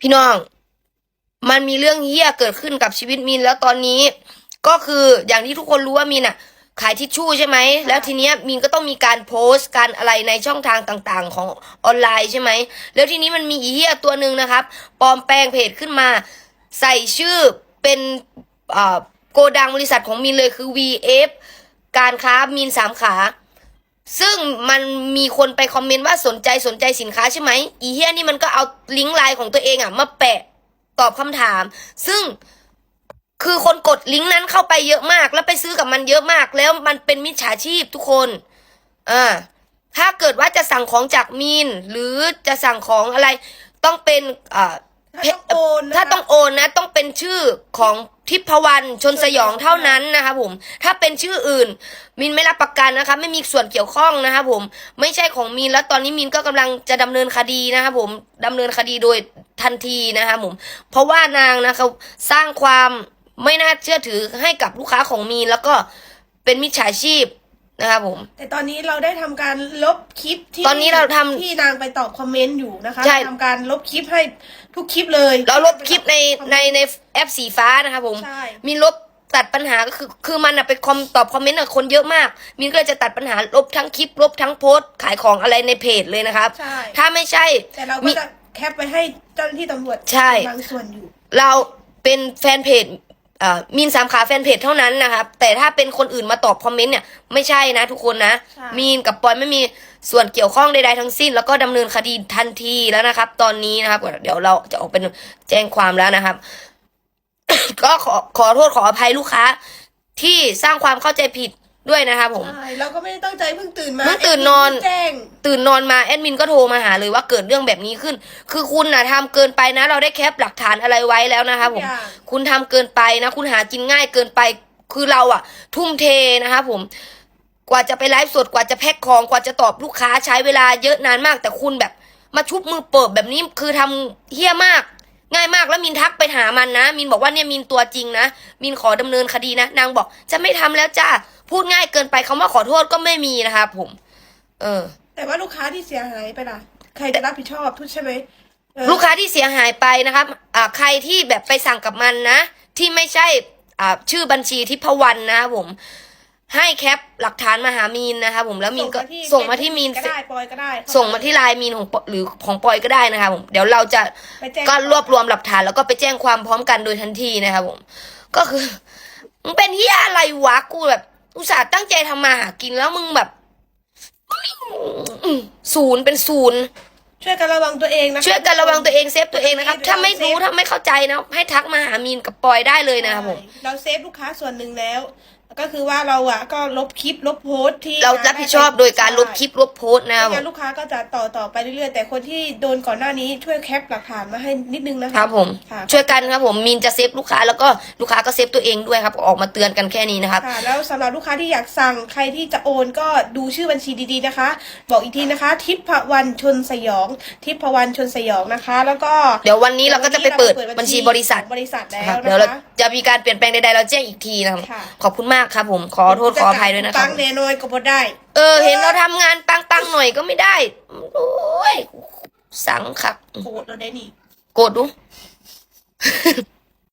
พี่น้อง มันมีเรื่องเหี้ยเกิดขึ้นกับชีวิตมินแล้วตอนนี้ ก็คืออย่างที่ทุกคนรู้ว่ามินอะขายทิชชู่ใช่ไหม แล้วทีเนี้ยมินก็ต้องมีการโพสต์การอะไรในช่องทางต่างๆ ของออนไลน์ใช่ไหม แล้วทีนี้มันมีอีเหี้ยตัวหนึ่งนะครับ ปลอมแปลงเพจขึ้นมา ใส่ชื่อเป็นอ่าโกดังบริษัทของมินเลยคือ VF การค้ามินสามขา ซึ่งมันมีคนไปคอมเมนต์ว่าสนใจสนใจสินค้าใช่ไหมอีเฮียนี่มันก็เอาลิงก์ไลน์ของตัวเองอะมาแปะตอบคำถาม ซึ่งคือคนกดลิงก์นั้นเข้าไปเยอะมาก แล้วไปซื้อกับมันเยอะมาก แล้วมันเป็นมิจฉาชีพทุกคนอ่าถ้าเกิดว่าจะสั่งของจากมีน หรือจะสั่งของอะไรต้องเป็นอ่า ถ้าต้องโอนนะคะถ้าต้องโอนนะ ต้องเป็นชื่อของทิพวรรณชนสยองเท่านั้นนะคะผม ถ้าเป็นชื่ออื่น มินไม่รับประกันนะคะ ไม่มีส่วนเกี่ยวข้องนะคะผม ไม่ใช่ของมินแล้วตอนนี้มินก็กำลังจะดำเนินคดีนะคะผมดำเนินคดีโดยทันทีนะคะผม เพราะว่านางนะคะสร้างความไม่น่าเชื่อถือให้กับลูกค้าของมีนแล้วก็เป็นมิจฉาชีพ นะคะผม แต่ตอนนี้เราได้ทำการลบคลิปที่ตอนนี้เราทำที่นางไปตอบคอมเมนต์อยู่นะคะใช่ ทำการลบคลิปให้ทุกคลิปเลยเราลบคลิปในในในแอปสีฟ้านะคะผม ใช่มีลบตัดปัญหาก็คือคือมันอะไปคอมตอบคอมเมนต์กับคนเยอะมาก มินก็เลยจะตัดปัญหาลบทั้งคลิป ลบทั้งโพสต์ขายของอะไรในเพจเลยนะครับ ใช่ถ้าไม่ใช่ แต่เรามีก็จะแคปไปให้เจ้าหน้าที่ตำรวจใช่ บางส่วนอยู่ เราเป็นแฟนเพจเอ่อ มินสามขาแฟนเพจเท่านั้นนะครับ แต่ถ้าเป็นคนอื่นมาตอบคอมเมนต์เนี่ยไม่ใช่นะทุกคนนะ ใช่ มีนกับปอยไม่มีส่วนเกี่ยวข้องใดๆทั้งสิ้น แล้วก็ดำเนินคดีทันทีแล้วนะครับ ตอนนี้นะครับ เดี๋ยวเราจะออกเป็นแจ้งความแล้วนะครับ ก็ขอขอโทษขออภัยลูกค้า ที่สร้างความเข้าใจผิด ด้วยนะครับผม ใช่เราก็ไม่ได้ตั้งใจเพิ่งตื่นมาเพิ่งตื่นนอน แจ้ง ตื่นนอนมาแอดมินก็โทรมาหาเลยว่าเกิดเรื่องแบบนี้ขึ้น คือคุณนะทำเกินไปนะ เราได้แคปหลักฐานอะไรไว้แล้วนะครับผมทุกอย่าง คุณทำเกินไปนะ คุณหากินง่ายเกินไป คือเราอะทุ่มเทนะครับผม กว่าจะไปไลฟ์สด กว่าจะแพ็คของ กว่าจะตอบลูกค้าใช้เวลาเยอะนานมาก แต่คุณแบบมาชุบมือเปิบแบบนี้คือทำเฮี้ยมาก ง่ายมากแล้วมินทักไปหามันนะ มินบอกว่าเนี่ยมินตัวจริงนะ มินขอดำเนินคดีนะ นางบอกจะไม่ทำแล้วจ้า พูดง่ายเกินไปคำว่าขอโทษก็ไม่มีนะครับผม เออ แต่ว่าลูกค้าที่เสียหายไปล่ะ ใครจะรับผิดชอบทุกใช่ไหมเออลูกค้าที่เสียหายไปนะครับอ่าใครที่แบบไปสั่งกับมันนะ ที่ไม่ใช่อ่าชื่อบัญชีทิพวรรณนะครับผมให้แคปหลักฐานมาหามีนนะครับผมแล้วมีนก็ส่งมาที่มีนก็ได้ปอยก็ได้ ส่งมาที่ไลน์มีนของปหรือของปอยก็ได้นะครับผมเดี๋ยวเราจะไปแจ้งก็รวบรวมหลักฐานแล้วก็ไปแจ้งความพร้อมกันโดยทันทีนะครับผม ก็คือมึงเป็นเฮียอะไรวะกูแบบ อุตส่าห์ตั้งใจทำมาหากินแล้วมึงแบบอืมศูนย์เป็นศูนย์ช่วยกันระวังตัวเองนะคะช่วยกันระวังตัวเองเซฟตัวเองนะครับ ถ้าไม่รู้ถ้าไม่เข้าใจนะให้ทักมาหามีนกับปอยได้เลยนะครับผมใช่เราเซฟลูกค้าส่วนหนึ่งแล้ว ก็คือว่าเราอะก็ลบคลิปลบโพสต์ที่เรารับผิดชอบโดยการลบคลิปลบโพสต์นะครับผไม่งั้มนลูกค้าก็จะต่อต่อไปเรื่อยๆแต่คนที่โดนก่อนหน้านี้ช่วยแคปหลักฐานมาให้นิดนึงนะคะครับผมค่ะช่วยกันครับผมมีนจะเซฟลูกค้าแล้วก็ลูกค้าก็เซฟตัวเองด้วยครับ ออกมาเตือนกันแค่นี้นะครับค่ะแล้วสำหรับลูกค้าที่อยากสั่งใครที่จะโอนก็ดูชื่อบัญชีดีๆนะคะ บอกอีกทีนะคะ ทิพวรรณชนสยอง ทิพวรรณชนสยองนะคะ แล้วก็เดี๋ยววันนี้เราก็จะไปเปิดบัญชีบริษัทของบริษัทแล้นะครับวเดี๋ยวนะเราคะจะมีการเปลี่ยนแปลงใดๆเราแจ้งอีกทีนะครับค่ะขอบคุณมากครับผมขอโทษขออภัยด้วยนะครัปับงแน่นอนก็บ่ได้ เออ เห็นเราทำงานปังๆหน่อยก็ไม่ได้โอ้ยสังครับโกรธเราได้นี่โกรธดู